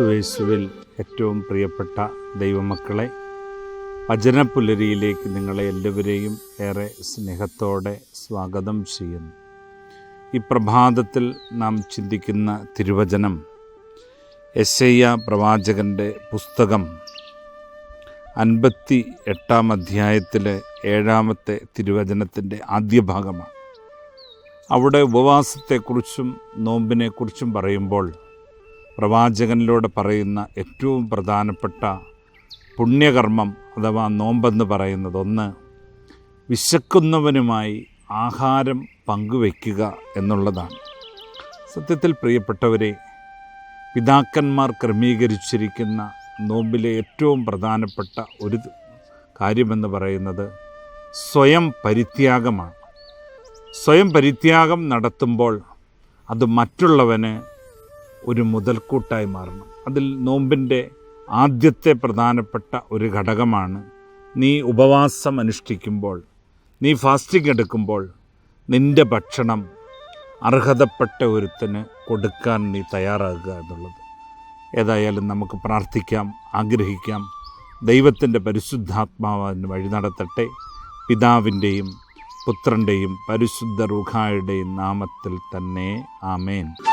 ക്രിസ്തുവേശുവിൽ ഏറ്റവും പ്രിയപ്പെട്ട ദൈവമക്കളെ വചനപ്പുലരിയിലേക്ക് നിങ്ങളെ എല്ലാവരെയും ഏറെ സ്നേഹത്തോടെ സ്വാഗതം ചെയ്യുന്നു. ഈ പ്രഭാതത്തിൽ നാം ചിന്തിക്കുന്ന തിരുവചനം എസ് എസ്ഐയ പ്രവാചകന്റെ പുസ്തകം അൻപത്തി എട്ടാം അധ്യായത്തിലെ ഏഴാമത്തെ തിരുവചനത്തിന്റെ ആദ്യ ഭാഗമാണ്. അവിടെ ഉപവാസത്തെക്കുറിച്ചും നോമ്പിനെക്കുറിച്ചും പറയുമ്പോൾ പ്രവാചകനിലൂടെ പറയുന്ന ഏറ്റവും പ്രധാനപ്പെട്ട പുണ്യകർമ്മം അഥവാ നോമ്പെന്ന് പറയുന്നത് ഒന്ന് വിശക്കുന്നവനുമായി ആഹാരം പങ്കുവയ്ക്കുക എന്നുള്ളതാണ്. സത്യത്തിൽ പ്രിയപ്പെട്ടവരെ പിതാക്കന്മാർ ക്രമീകരിച്ചിരിക്കുന്ന നോമ്പിലെ ഏറ്റവും പ്രധാനപ്പെട്ട ഒരു കാര്യമെന്ന് പറയുന്നത് സ്വയം പരിത്യാഗമാണ്. സ്വയം പരിത്യാഗം നടത്തുമ്പോൾ അത് മറ്റുള്ളവന് ഒരു മുതൽക്കൂട്ടായി മാറണം അതിൽ നോമ്പിന്റെ ആദ്യത്തെ പ്രധാനപ്പെട്ട ഒരു ഘടകമാണ് നീ ഉപവാസം അനുഷ്ഠിക്കുമ്പോൾ നീ ഫാസ്റ്റിംഗ് എടുക്കുമ്പോൾ നിന്റെ ഭക്ഷണം അർഹതപ്പെട്ട ഒരുത്തിന് കൊടുക്കാൻ നീ തയ്യാറാകുക എന്നുള്ളത്. ഏതായാലും നമുക്ക് പ്രാർത്ഥിക്കാം ആഗ്രഹിക്കാം. ദൈവത്തിന്റെ പരിശുദ്ധാത്മാവിന് വഴി നടത്തട്ടെ. പിതാവിന്റെയും പുത്രന്റെയും പരിശുദ്ധ റുഖായുടെയും നാമത്തിൽ തന്നെ ആമേൻ.